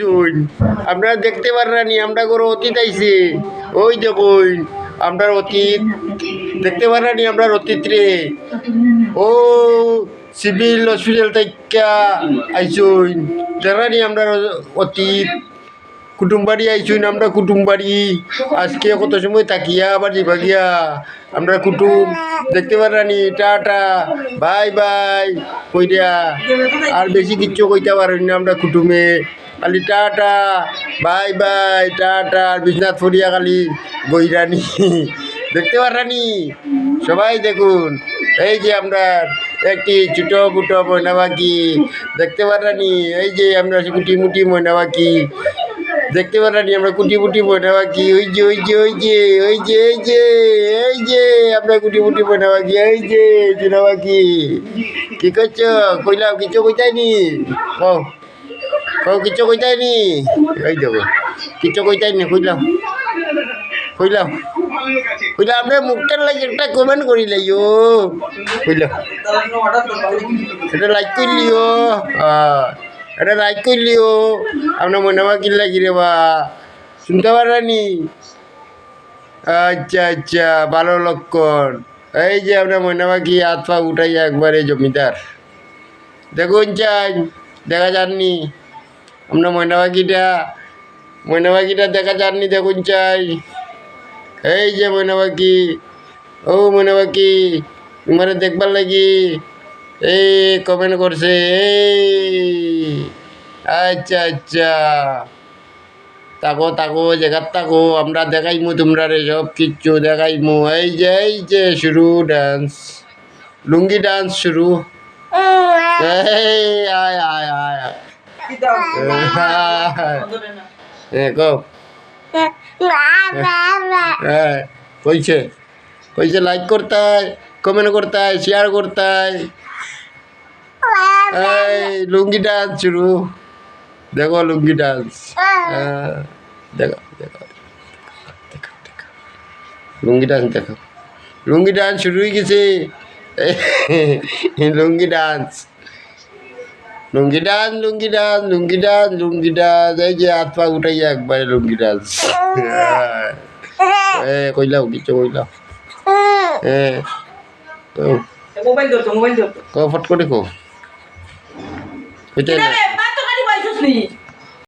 শুন আপনারা দেখতে পারেনি আমরা কোনো অতীত আইছে। ওই দেখুন আমরা অতীত। দেখতে পারেনি আমরা অতীত রে। ও, সিভিল হসপিটাল থেকে আইসুন জানানি আমরা অতীত। কুটুমবাড়ি আইসুন আমরা কুটুমবাড়ি। আজকে কত সময় তাকিয়া আবার যাবা গিয়া আমরা কুটুম। দেখতে পারানি টাটা। Bye by. কইরা, আর বেশি কিচ্ছু কইতে পারেন না আমরা কুটুমে। খালি tata, bye bye, tata Biswanath ফরিয়া খালি বইরানি দেখতে পারানি সবাই দেখুন। এই যে আমরা একটি ছোটো ফুটো ময়না পাখি দেখতে পারানি এই যে আমরা কুটি মুটি ময়না পাখি দেখতে পারানি আমরা কুটি মুটি ময়না পাখি ওই যে ওই যে ওই যে ওই যে, এই যে এই যে, আমরা কুটি মুটি ময়না পাখি এই যে চুনা পাখি কি করছ? কইলাম কিছু কইতাইনি? কও। কও কিছু কইতাইনি? এই দেখো কিছু কইতাইনি, কইলাম। কইলাম। কইলাম আপনার মুখটার লাগে একটা কমেন্ট করিলাই ও কইলাম। এটা লাইক করলিও এটা লাইক করলিও আপনার মনে হয় কিনলা কিরে বা? শুনতে পারানি? আচ্ছা আচ্ছা ভালো লক্ষণ। এই যে, আপনার মনে হয় কি হাত পা উঠাই একবারে জমিদার? দেখুন, চাই। দেখা যাননি। আপনার ময়না পাখিটা ময়না পাখিটা দেখা যাননি দেখুন চাই। এই যে ময়না পাখি ও ময়না পাখি তোমার দেখবার লাগি। এই কমেন্ট করছে এই। আচ্ছা আচ্ছা। তাকো তাকো জায়গার তাকো আমরা দেখাইমু তোমরা রে সব কিচ্ছু দেখাইমু। এই যে এই যে শুরু ডান্স লুঙ্গি ডান্স শুরু। এই আয় আয় আয়। লাইক করতে কমেন্ট করতে শেয়ার করতে লুঙ্গি ডান্স শুরু। দেখো লুঙ্গি ডান্স লুঙ্গি ডান্স দেখো। লুঙ্গি ডান্স শুরু হয়ে গেছে। Lungi dance lungi dance lungi dance lungi dance lungi dance. এই যে হাত পা উঠাইয়া একবারে লুঙ্গি ডান্স। এ কইলাও কিছু কইলাও। হ্যাঁ ফট করে কো কইতে